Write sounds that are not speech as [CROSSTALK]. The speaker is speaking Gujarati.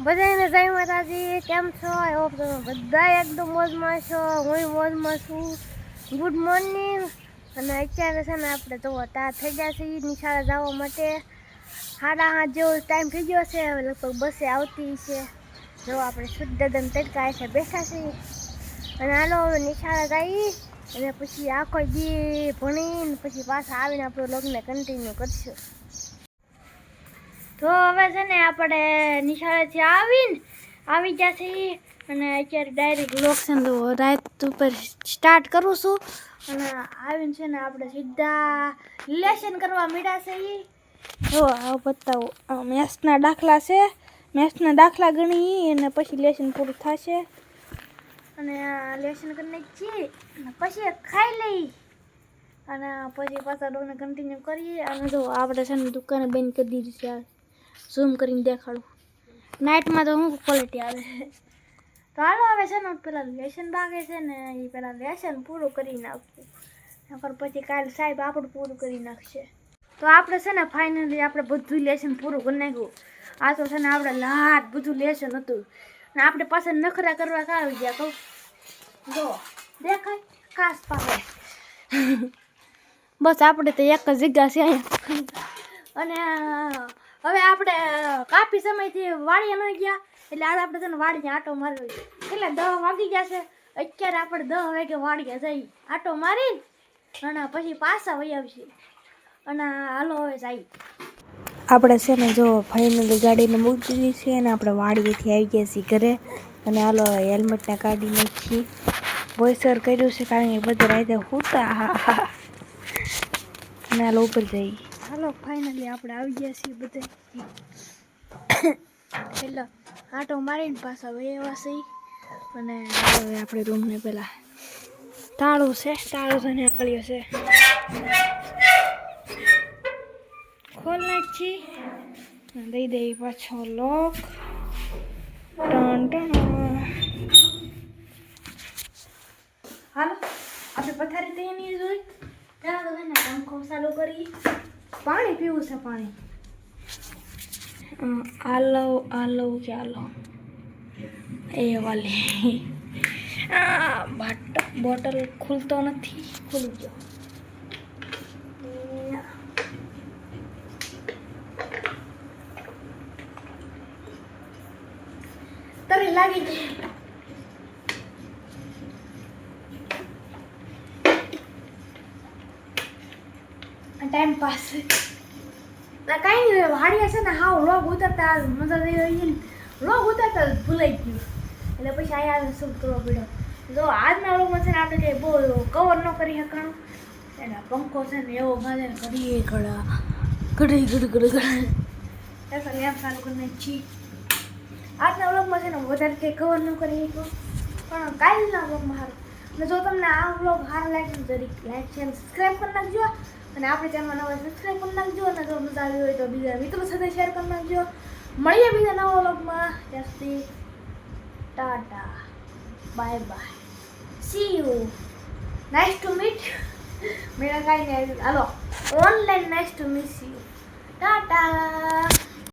બધાને જય માતાજી, કેમ છો? આઈ હોપ તમે બધા એકદમ મોજમાં છો હું મોજમાં છું. ગુડ મોર્નિંગ અને અત્યારે છે ને આપણે તો તાર થઈ ગયા છે નિશાળા જવા માટે. સાડા હાથ જેવો ટાઈમ થઈ ગયો છે, હવે લગભગ બસે આવતી છે. જો આપણે શુદ્ધ દમ તડકા છે બેઠા છીએ. અને હાલો હવે નિશાળા જઈ અને પછી આખો દી ભણીને પછી પાછા આવીને આપણું લગ્ન કન્ટિન્યુ કરશું. તો હવે છે ને આપણે નિશાળેથી આવીને આવી ગયા છીએ. અને અત્યારે ડાયરેક્ટ લોકેશન તો રાત ઉપર સ્ટાર્ટ કરું છું. અને આવીને છે ને આપણે સીધા લેસન કરવા મીડા છે એ જો આ બતાવો. મેથ્સના દાખલા છે. મેથ્સના દાખલા ગણી અને પછી લેસન પૂરું થશે. અને આ લેસન કરીને છીએ અને પછી ખાઈ લઈ અને પછી પાછા ડોને કન્ટિન્યુ કરીએ. અને જો, આપણે છે ને દુકાને બંધ કરી દીધી છે. ઝૂમ કરીને દેખાડું. નાઇટમાં તો શું ક્વોલિટી આવે? હાલો આવે છે ને પેલા લેસન ભાગે છે ને એ પેલા લેસન પૂરું કરી નાખવું નકર પછી કાલ સાહેબ આપણું પૂરું કરી નાખશે. તો આપણે છે ને ફાઇનલી આપણે બધું લેસન પૂરું કરી નાખ્યું. આ તો છે ને આપણે લાટ બધું લેસન હતું. અને આપણે પાસે નખરા કરવા કા આવી ગયા કહું? જો, દેખાય, કાસ પાસે [LAUGHS] બસ આપણે તો એક જ જગ્યા છે અને હવે આપણે કાફી સમયથી વાડીએ ન ગયા. એટલે આજે આપણે તને વાડીએ આટો મારવો એટલે દહ વાગી ગયા છે? અત્યારે આપણે દહ વાગે વાડીએ જઈ. આટો મારી અને પછી પાછા વહી આવશે. અને હાલો હવે જઈ આપણે છે ને જો ફાઇનલી ગાડીને મૂકી છે અને આપણે વાડીએથી આવી ગયા છીએ ઘરે. અને હાલો હેલ્મેટને કાઢી નાખી વોઇસર કર્યું છે કારણ કે બધા રાતે હું અને હાલો ઉપર જઈ હાલો ફાઇનલી આપણે આવી ગયા છીએ બધા એટલે આટો મારીને પાછા વહેવા છીએ અને હવે આપણે રૂમને પેલા તાળું છે તાળું છે ને આગળીઓ છે. ખોલ નાખી દઈ દઈ પાછો લોક. ટણ ટણ હાલો, આપણે પથારી તૈયારી જોઈ. ત્યાં બધાને છે પંખો ચાલુ કરી પાણી પીવું છે પાણી અમ, આલો આલો કે આલો એ વાલી આ બાટ બોટલ ખુલતો નથી ખુલી ગયો તરી લાગી ગઈ ટાઈમ પાસ કાંઈ વાડીએ છે ને, હાવ લોગ ઉતરતા મજા થઈ લોગ ઉતરતા ભૂલાઈ ગયું. એટલે પછી અહીંયા શું કરવો પડ્યો જો, આજના રોગમાં છે ને, આપણે કંઈ બહુ કવર ન કરી શકાણું એના પંખો છે ને, એવો ગાલે કરીએ ઘડા ઘડી ઘડી ઘડી. ઘડી એસા લેમ્પ ચાલુ કરીને છી. આજના વ્લોગમાં છે ને, વધારે કંઈ કવર ન કરી શકો. પણ કાલના વ્લોગમાં સારું અને જો તમને આ વ્લોગ સારો લાગે તો જરીક લાઈક છે સબસ્ક્રાઈબ કરી નાખજો. અને આપણે ચેનલ નવા સબસ્ક્રાઈબ કરી નાખજો. અને જો મજા આવી હોય તો બીજા મિત્રો સાથે શેર કરી નાખજો. મળીએ બીજા નવા વ્લોગમાં ત્યાં tata. Bye bye see you nice to meet મેળા કાંઈ નહીં હાલો. Online nice to miss you tata